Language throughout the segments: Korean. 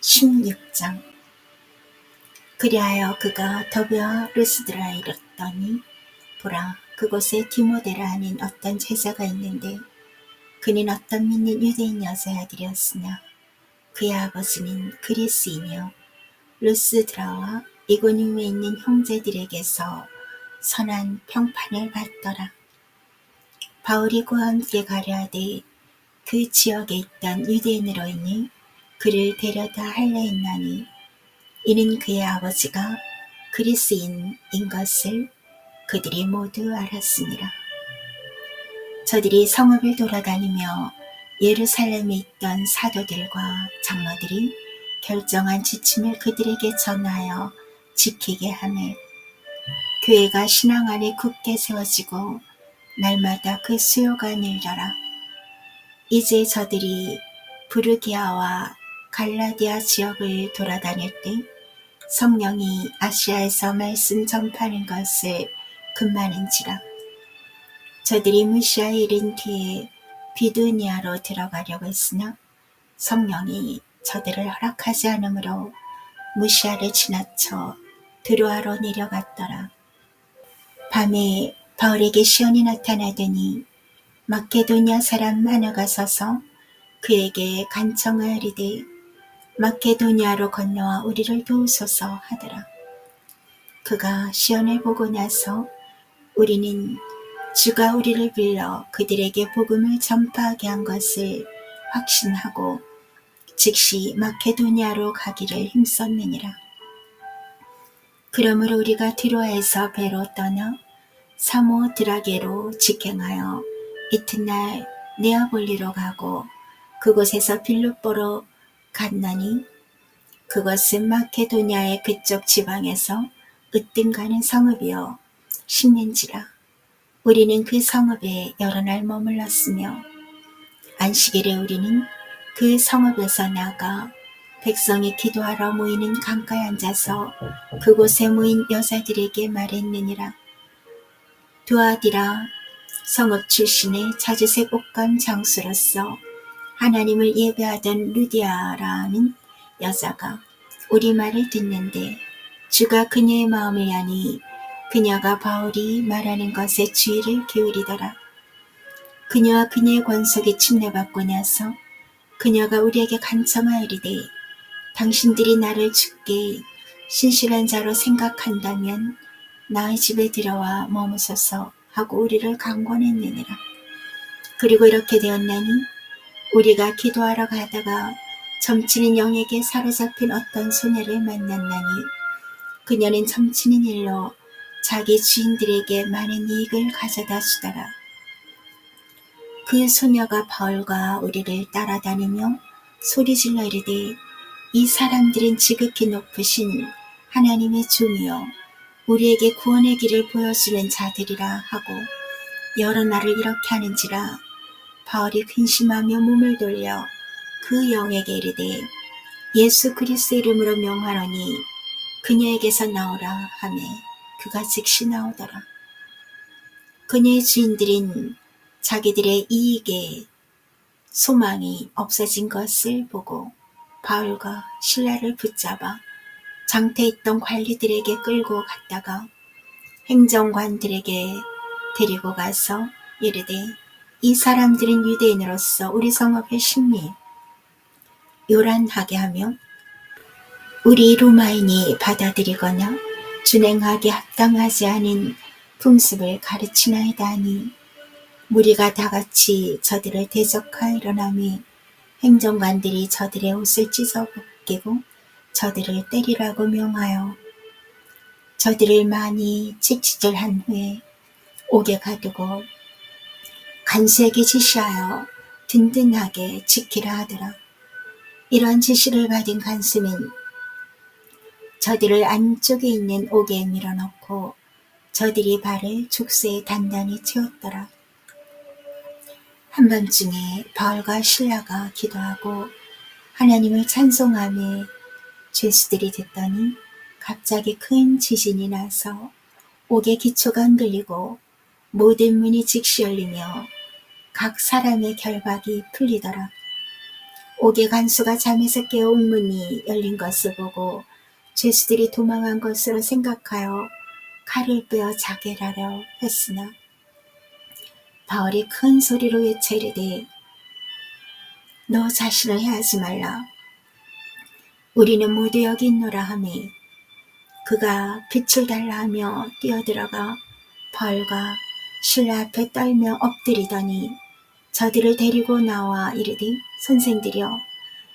16장 그리하여 그가 더비와 르스드라에 이르렀더니 보라 그곳에 디모데라 하는 어떤 제자가 있는데 그는 어떤 믿는 유대인 여자의 아들이었으나 그의 아버지는 그리스이며 루스드라와 이고님에 있는 형제들에게서 선한 평판을 받더라. 바울이 그와 함께 가려하되 그 지역에 있던 유대인으로이니 그를 데려다 할려 했나니 이는 그의 아버지가 그리스인인 것을 그들이 모두 알았습니다. 저들이 성읍을 돌아다니며 예루살렘에 있던 사도들과 장로들이 결정한 지침을 그들에게 전하여 지키게 하매 교회가 신앙 안에 굳게 세워지고 날마다 그 수요가 늘더라. 이제 저들이 부르기아와 갈라디아 지역을 돌아다닐 때 성령이 아시아에서 말씀 전파하는 것을 금하는지라 저들이 무시아에 이른 뒤에 비두니아로 들어가려고 했으나 성령이 저들을 허락하지 않으므로 무시아를 지나쳐 드로아로 내려갔더라. 밤에 바울에게 시온이 나타나더니 마케도니아 사람 하나가 서서 그에게 간청하리되 마케도니아로 건너와 우리를 도우소서 하더라. 그가 시온을 보고 나서 우리는 주가 우리를 불러 그들에게 복음을 전파하게 한 것을 확신하고 즉시 마케도니아로 가기를 힘썼느니라. 그러므로 우리가 드로아에서 배로 떠나 사모드라게로 직행하여 이튿날 네아볼리로 가고 그곳에서 빌립보로 갔나니? 그것은 마케도니아의 그쪽 지방에서 으뜸 가는 성읍이요. 식민지라. 우리는 그 성읍에 여러 날 머물렀으며 안식일에 우리는 그 성읍에서 나가 백성이 기도하러 모이는 강가에 앉아서 그곳에 모인 여자들에게 말했느니라. 두아디라. 성읍 출신의 자주색 옷감 장수로서 하나님을 예배하던 루디아라는 여자가 우리 말을 듣는데 주가 그녀의 마음을 야니 그녀가 바울이 말하는 것에 주의를 기울이더라. 그녀와 그녀의 권속이 침례받고 나서 그녀가 우리에게 간청하이르되 당신들이 나를 죽게 신실한 자로 생각한다면 나의 집에 들어와 머무소서 하고 우리를 강권했느니라. 그리고 이렇게 되었나니 우리가 기도하러 가다가 점치는 영에게 사로잡힌 어떤 소녀를 만났나니 그녀는 점치는 일로 자기 주인들에게 많은 이익을 가져다 주더라. 그 소녀가 바울과 우리를 따라다니며 소리질러 이르되 이 사람들은 지극히 높으신 하나님의 종이요 우리에게 구원의 길을 보여주는 자들이라 하고 여러 날을 이렇게 하는지라 바울이 근심하며 몸을 돌려 그 영에게 이르되 예수 그리스도 이름으로 명하노니 그녀에게서 나오라 하매 그가 즉시 나오더라. 그녀의 주인들인 자기들의 이익에 소망이 없어진 것을 보고 바울과 신라를 붙잡아 장태 있던 관리들에게 끌고 갔다가 행정관들에게 데리고 가서 이르되 이 사람들은 유대인으로서 우리 성읍의 신미 요란하게 하며 우리 로마인이 받아들이거나 준행하기 합당하지 않은 풍습을 가르치나이다 하니 무리가 다 같이 저들을 대적하이러나니 행정관들이 저들의 옷을 찢어 벗기고 저들을 때리라고 명하여 저들을 많이 칙칙질한 후에 옥에 가두고 간수에게 지시하여 든든하게 지키라 하더라. 이런 지시를 받은 간수는 저들을 안쪽에 있는 옥에 밀어넣고 저들이 발을 죽새에 단단히 채웠더라. 한밤중에 바울과 신라가 기도하고 하나님을 찬송하며 죄수들이 듣더니 갑자기 큰 지진이 나서 옥의 기초가 흔들리고 모든 문이 즉시 열리며 각 사람의 결박이 풀리더라. 옥의 간수가 잠에서 깨어 옥문이 열린 것을 보고 죄수들이 도망한 것으로 생각하여 칼을 빼어 자결하려 했으나 바울이 큰 소리로 외쳐 이르되 너 자신을 해하지 말라. 우리는 모두 여기 있노라 하매 그가 빛을 달라 하며 뛰어들어가 벌과 신라 앞에 떨며 엎드리더니 저들을 데리고 나와 이르되 선생들이여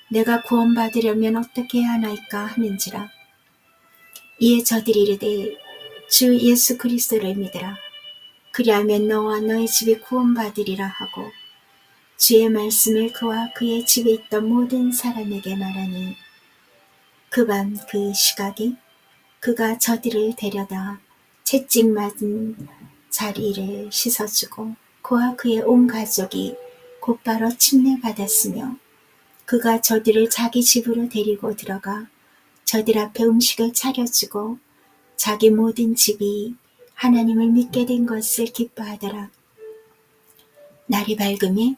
내가 구원받으려면 어떻게 해야 하나이까 하는지라. 이에 저들이 이르되 주 예수 그리스도를 믿으라. 그리하면 너와 너의 집이 구원받으리라 하고 주의 말씀을 그와 그의 집에 있던 모든 사람에게 말하니 그 밤 그 시각이 그가 저들을 데려다 채찍 맞은 자리를 씻어주고 그와 그의 온 가족이 곧바로 침례받았으며 그가 저들을 자기 집으로 데리고 들어가 저들 앞에 음식을 차려주고 자기 모든 집이 하나님을 믿게 된 것을 기뻐하더라. 날이 밝음에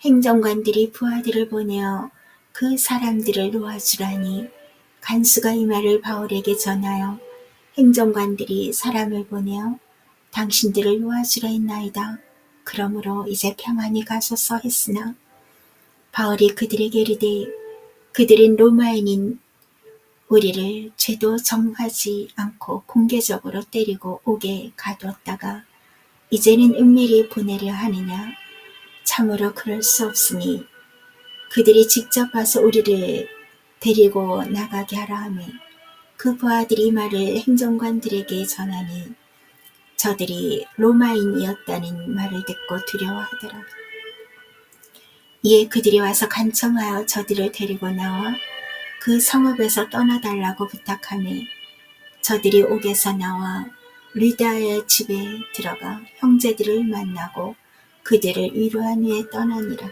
행정관들이 부하들을 보내어 그 사람들을 놓아주라니 간수가 이 말을 바울에게 전하여 행정관들이 사람을 보내어 당신들을 놓아주라 했나이다. 그러므로 이제 평안히 가소서 했으나 바울이 그들에게 이르되 그들은 로마인인 우리를 죄도 정하지 않고 공개적으로 때리고 옥에 가두었다가 이제는 은밀히 보내려 하느냐? 참으로 그럴 수 없으니 그들이 직접 와서 우리를 데리고 나가게 하라 하며 그 부하들이 이 말을 행정관들에게 전하니 저들이 로마인이었다는 말을 듣고 두려워하더라. 이에 그들이 와서 간청하여 저들을 데리고 나와 그 성읍에서 떠나달라고 부탁하며 저들이 옥에서 나와 리다의 집에 들어가 형제들을 만나고 그들을 위로한 후에 떠나니라.